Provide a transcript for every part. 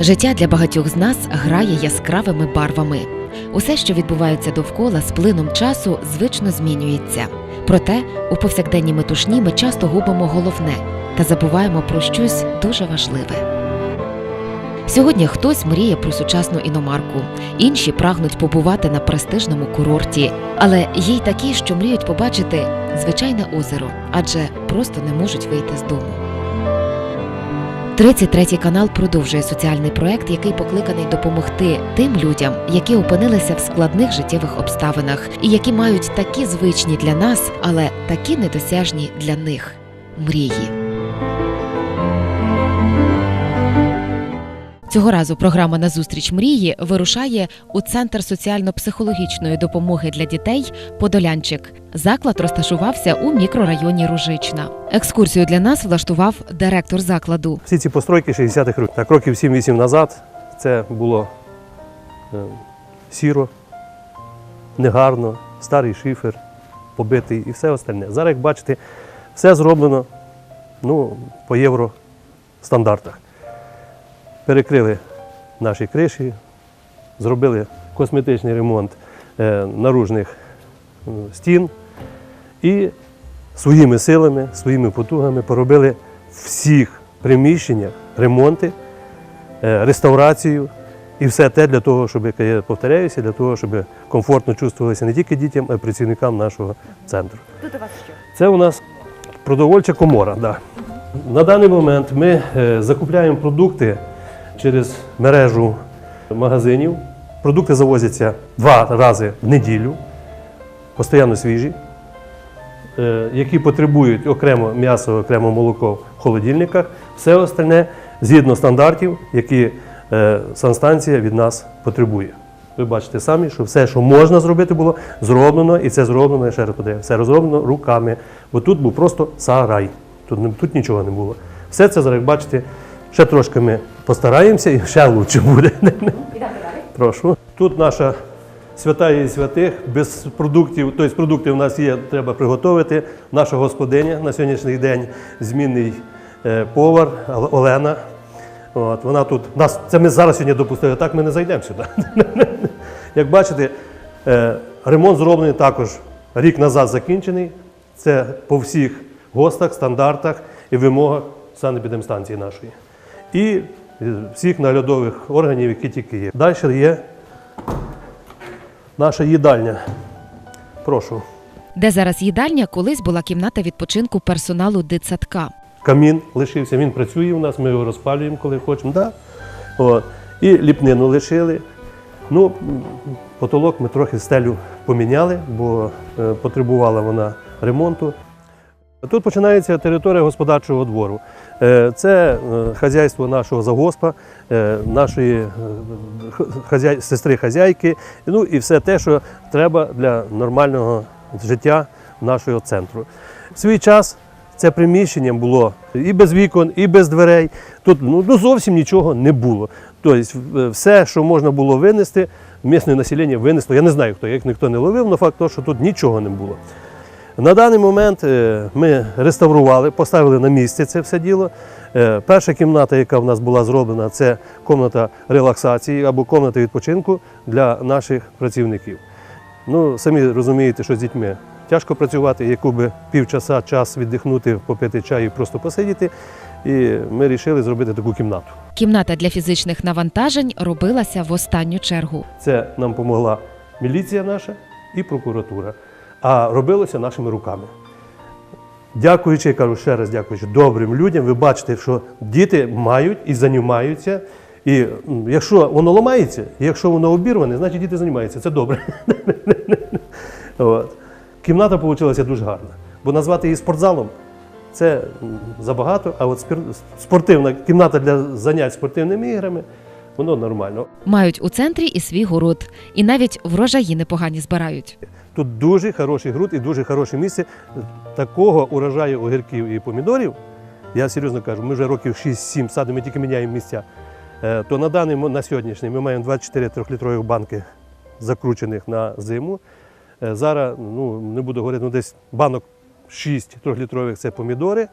Життя для багатьох з нас грає яскравими барвами. Усе, що відбувається довкола, з плином часу звично змінюється. Проте у повсякденній метушні ми часто губимо головне та забуваємо про щось дуже важливе. Сьогодні хтось мріє про сучасну іномарку, інші прагнуть побувати на престижному курорті, але є й такі, що мріють побачити звичайне озеро, адже просто не можуть вийти з дому. 33 канал продовжує соціальний проект, який покликаний допомогти тим людям, які опинилися в складних життєвих обставинах і які мають такі звичні для нас, але такі недосяжні для них мрії. Цього разу програма Назустріч мрії вирушає у центр соціально-психологічної допомоги для дітей Подолянчик. Заклад розташувався у мікрорайоні Ружична. Екскурсію для нас влаштував директор закладу. Всі ці постройки 60-х років. Так, років 7-8 назад це було е, сіро, негарно, старий шифер, побитий і все остальне. Зараз, як бачите, все зроблено ну, по євростандартах. Перекрили наші криші, зробили косметичний ремонт е, наружних стін і своїми силами, своїми потугами поробили всіх приміщеннях ремонти, е, реставрацію і все те для того, щоб, як я повторяюся, для того, щоб комфортно чувствувалися не тільки дітям, а й працівникам нашого центру. Тут у вас що? Це у нас продовольча комора. Да. На даний момент ми е, закупляємо продукти через мережу магазинів. Продукти завозяться два рази в неділю, постійно свіжі, е, які потребують окремо м'ясо, окремо молоко в холодильниках. Все остальне згідно стандартів, які е, санстанція від нас потребує. Ви бачите самі, що все, що можна зробити, було зроблено, і це зроблено, я ще раз подаю, все розроблено руками. Бо тут був просто сарай. Тут, тут нічого не було. Все це як бачите, ще трошки ми постараємося і ще краще буде. Прошу. Тут наша свята і святих, без продуктів, тобто продукти у нас є, треба приготувати. Наша господиня на сьогоднішній день змінний е, повар Олена. От, вона тут, нас, це ми зараз сьогодні допустили, так ми не зайдемо сюди. Як бачите, е, ремонт зроблений також рік назад закінчений. Це по всіх ГОСТах, стандартах і вимогах санепідемстанції нашої. І всіх наглядових органів, які тільки є. Далі є наша їдальня. Прошу. Де зараз їдальня, колись була кімната відпочинку персоналу дитсадка. Камін лишився, він працює у нас, ми його розпалюємо, коли хочемо. Да? От. І ліпнину лишили. Ну, потолок ми трохи стелю поміняли, бо е, потребувала вона ремонту. Тут починається територія господарчого двору. Е, Це е, хазяйство нашого завгоспа, е, нашої сестри хазяйки, ну і все те, що треба для нормального життя нашого центру. В свій час це приміщення було і без вікон, і без дверей. Тут ну, ну, зовсім нічого не було. Тобто все, що можна було винести, місне населення винесло. Я не знаю, хто, як ніхто не ловив, але факт того, що тут нічого не було. На даний момент е, ми реставрували, поставили на місце це все діло. Е, Перша кімната, яка в нас була зроблена, це кімната релаксації або кімната відпочинку для наших працівників. Ну, самі розумієте, що з дітьми тяжко працювати, яку би півчаса час віддихнути, попити чай і просто посидіти. І ми вирішили зробити таку кімнату. Кімната для фізичних навантажень робилася в останню чергу. Це нам допомогла міліція наша і прокуратура. А робилося нашими руками. Дякуючи, я кажу ще раз, дякуючи добрим людям, ви бачите, що діти мають і займаються. І якщо воно ламається, і якщо воно обірване, значить діти займаються. Це добре. От. Кімната вийшла дуже гарна. Бо назвати її спортзалом це забагато, а от спортивна кімната для занять спортивними іграми, воно нормально. Мають у центрі і свій город, і навіть врожаї непогані збирають. Тут дуже хороший ґрунт і дуже хороше місце. Такого урожаю огірків і помідорів, я серйозно кажу, ми вже років 6-7 садимо, ми тільки міняємо місця. Е, То на даний на сьогоднішній ми маємо 24 трьохлітрових банки закручених на зиму. Е, Зараз, ну не буду говорити, ну десь банок 6 трьохлітрових це помідори.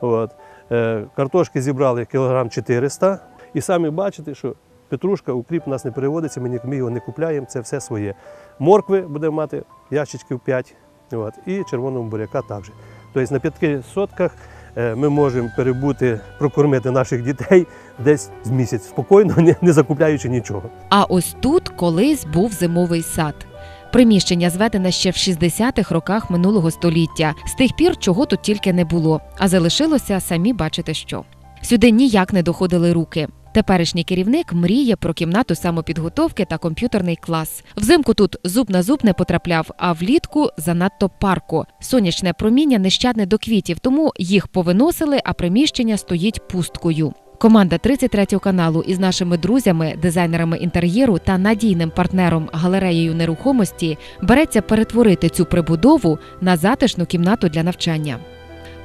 От. Е, Картошки зібрали кілограм 400. І самі бачите, що петрушка, укріп у нас не переводиться, ми, ми його не купляємо, це все своє. Моркви будемо мати ящичків 5, от, і червоного буряка також. Тобто на 5 сотках е, ми можемо перебути, прокормити наших дітей десь з місяць спокійно, не, не закупляючи нічого. А ось тут колись був зимовий сад. Приміщення зведене ще в 60-х роках минулого століття. З тих пір чого тут тільки не було, а залишилося самі бачите що. Сюди ніяк не доходили руки. Теперішній керівник мріє про кімнату самопідготовки та комп'ютерний клас. Взимку тут зуб на зуб не потрапляв, а влітку занадто парко. Сонячне проміння нещадне до квітів, тому їх повиносили, а приміщення стоїть пусткою. Команда 33 каналу із нашими друзями, дизайнерами інтер'єру та надійним партнером галереєю нерухомості береться перетворити цю прибудову на затишну кімнату для навчання.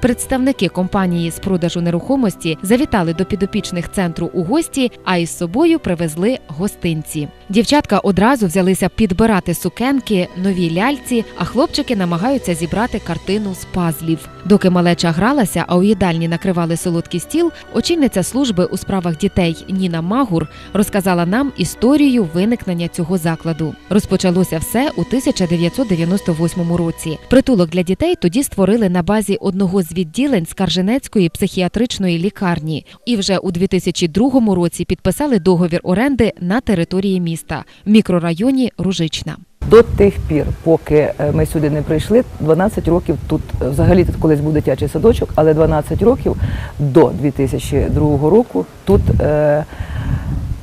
Представники компанії з продажу нерухомості завітали до підопічних центру у гості, а із собою привезли гостинці. Дівчатка одразу взялися підбирати сукенки, нові ляльці, а хлопчики намагаються зібрати картину з пазлів. Доки малеча гралася, а у їдальні накривали солодкий стіл, очільниця служби у справах дітей Ніна Магур розказала нам історію виникнення цього закладу. Розпочалося все у 1998 році. Притулок для дітей тоді створили на базі одного з відділень Скарженецької психіатричної лікарні, і вже у 2002 році підписали договір оренди на території міста в мікрорайоні Ружична. До тих пір, поки е, ми сюди не прийшли, 12 років тут е, взагалі тут колись був дитячий садочок, але 12 років до 2002 року тут е,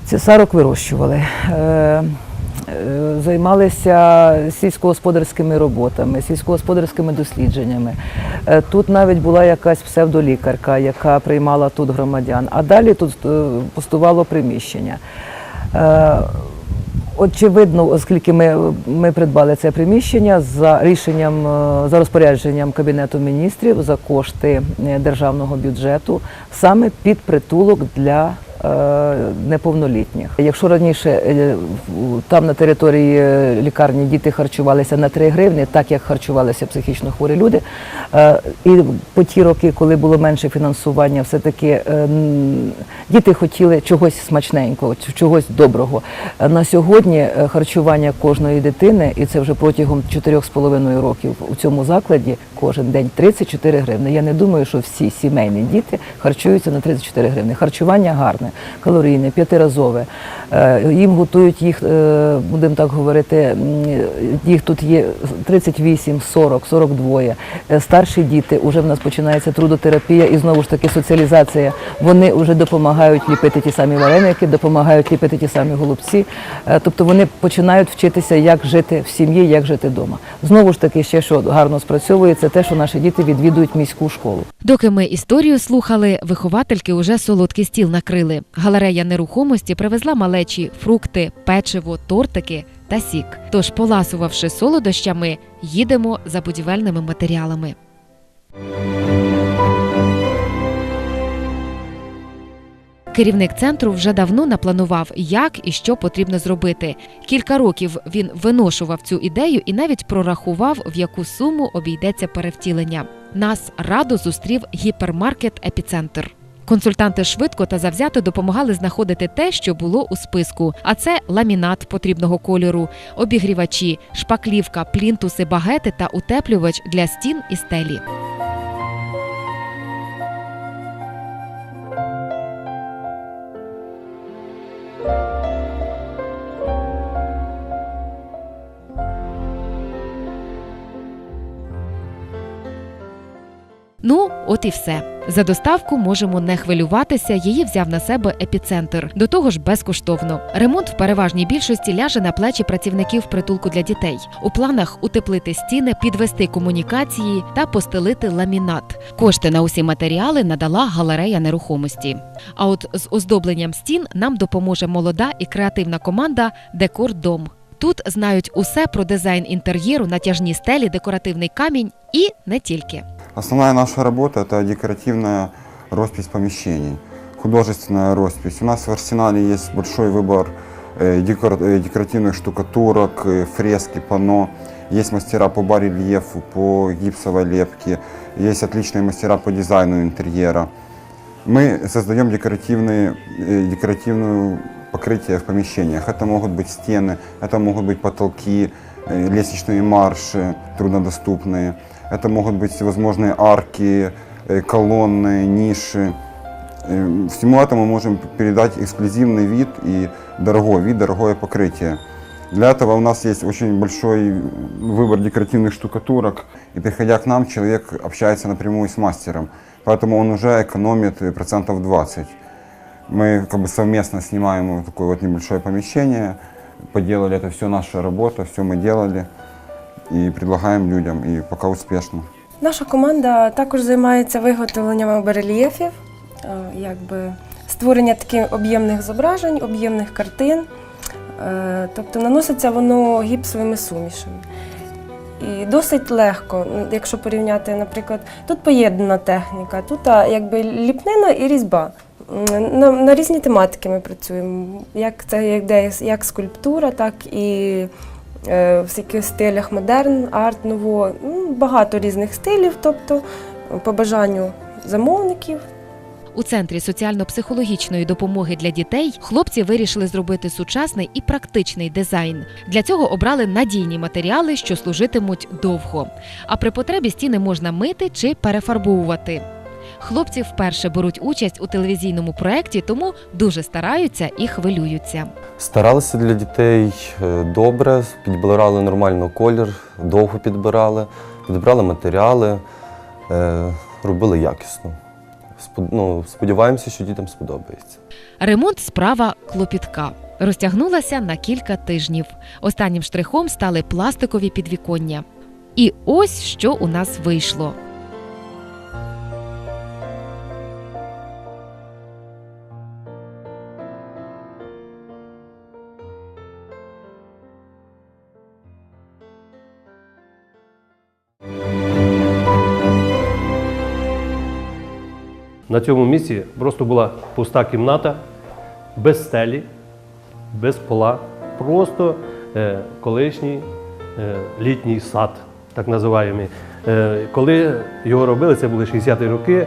цесарок вирощували. Е, е, Займалися сільськогосподарськими роботами, сільськогосподарськими дослідженнями. Тут навіть була якась псевдолікарка, яка приймала тут громадян. А далі тут пустувало приміщення. Очевидно, оскільки ми, ми придбали це приміщення за рішенням, е, за розпорядженням Кабінету міністрів за кошти е, державного бюджету, саме під притулок для неповнолітніх. Якщо раніше е, там на території е, лікарні діти харчувалися на 3 гривні, так як харчувалися психічно хворі люди, е, і по ті роки, коли було менше фінансування, все-таки е, діти хотіли чогось смачненького, чогось доброго. Е, На сьогодні е, харчування кожної дитини, і це вже протягом 4,5 років у цьому закладі кожен день 34 гривни. Я не думаю, що всі сімейні діти харчуються на 34 гривни. Харчування гарне, калорійне, п'ятиразове. Е, Їм готують їх, е, будемо так говорити, їх тут є 38, 40, 42. Е, Старші діти, вже в нас починається трудотерапія і знову ж таки соціалізація. Вони вже допомагають ліпити ті самі вареники, допомагають ліпити ті самі голубці. Е, Тобто вони починають вчитися, як жити в сім'ї, як жити вдома. Знову ж таки, ще що гарно спрацьовує, це те, що наші діти відвідують міську школу. Доки ми історію слухали, виховательки уже солодкий стіл накрили. Галерея нерухомості привезла малечі фрукти, печиво, тортики та сік. Тож, поласувавши солодощами, їдемо за будівельними матеріалами. Керівник центру вже давно напланував, як і що потрібно зробити. Кілька років він виношував цю ідею і навіть прорахував, в яку суму обійдеться перевтілення. Нас радо зустрів гіпермаркет Епіцентр. Консультанти швидко та завзято допомагали знаходити те, що було у списку. А це ламінат потрібного кольору, обігрівачі, шпаклівка, плінтуси, багети та утеплювач для стін і стелі. Ну, от і все. За доставку можемо не хвилюватися. Її взяв на себе епіцентр. До того ж, безкоштовно. Ремонт в переважній більшості ляже на плечі працівників притулку для дітей. У планах утеплити стіни, підвести комунікації та постелити ламінат. Кошти на усі матеріали надала галерея нерухомості. А от з оздобленням стін нам допоможе молода і креативна команда Декор Дом. Тут знають усе про дизайн інтер'єру, натяжні стелі, декоративний камінь і не тільки. Основная наша работа – это декоративная роспись помещений, художественная роспись. У нас в арсенале есть большой выбор э, декор- э, декоративных штукатурок, э, фрески, панно. Есть мастера по барельефу, по гипсовой лепке. Есть отличные мастера по дизайну интерьера. Мы создаем декоративные, э, декоративную покрытие в помещениях. Это могут быть стены, это могут быть потолки, э, лестничные марши труднодоступные, это могут быть всевозможные арки, э, колонны, ниши. Э, Всему этому мы можем передать эксклюзивный вид и дорогой вид, дорогое покрытие. Для этого у нас есть очень большой выбор декоративных штукатурок, и приходя к нам, человек общается напрямую с мастером, поэтому он уже экономит э, процентов 20. Мы как бы совместно снимаем вот такое вот небольшое помещение, поделали это все наша работа, все мы делали и предлагаем людям, и пока успешно. Наша команда також займається виготовленням барельєфів, е, якби створення таких об'ємних зображень, об'ємних картин. Е, Тобто наноситься воно гіпсовими сумішами. І досить легко, якщо порівняти, наприклад, тут поєднана техніка, тут якби ліпнина і різьба. На, на різні тематики ми працюємо. Як це як, де, як скульптура, так і в всяких стилях модерн, арт, ново. Ну, Багато різних стилів, тобто по бажанню замовників. У центрі соціально-психологічної допомоги для дітей хлопці вирішили зробити сучасний і практичний дизайн. Для цього обрали надійні матеріали, що служитимуть довго. А при потребі стіни можна мити чи перефарбовувати. Хлопці вперше беруть участь у телевізійному проєкті, тому дуже стараються і хвилюються. Старалися для дітей е, добре, підбирали нормально колір, довго підбирали, підбирали матеріали, е, робили якісно. Ну, сподіваємося, що дітям сподобається. Ремонт справа клопітка. Розтягнулася на кілька тижнів. Останнім штрихом стали пластикові підвіконня. І ось що у нас вийшло. На цьому місці просто була пуста кімната, без стелі, без пола. Просто е, колишній е, літній сад, так називаємо. Е, коли його робили, це були 60-ті роки,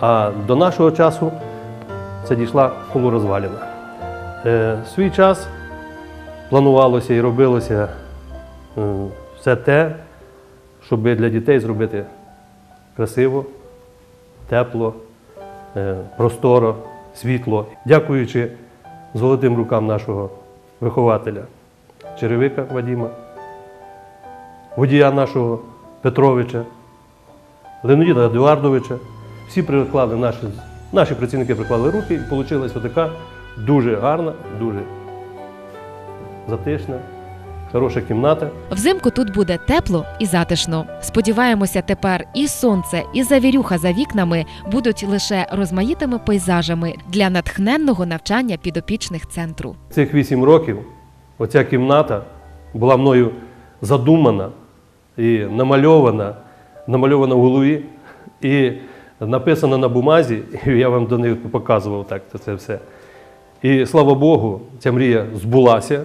а до нашого часу це дійшла полурозваліна. Е, свій час планувалося і робилося е, все те, щоб для дітей зробити красиво, тепло просторо, світло. Дякуючи золотим рукам нашого вихователя Черевика Вадима, водія нашого Петровича, Леоніда Едуардовича. Всі приклали наші, наші працівники приклали руки і вийшла така дуже гарна, дуже затишна, хороша кімната. Взимку тут буде тепло і затишно. Сподіваємося, тепер і сонце, і завірюха за вікнами будуть лише розмаїтими пейзажами для натхненного навчання підопічних центру. Цих вісім років оця кімната була мною задумана і намальована, намальована в голові і написана на бумазі, і я вам до них показував так це все. І слава Богу, ця мрія збулася.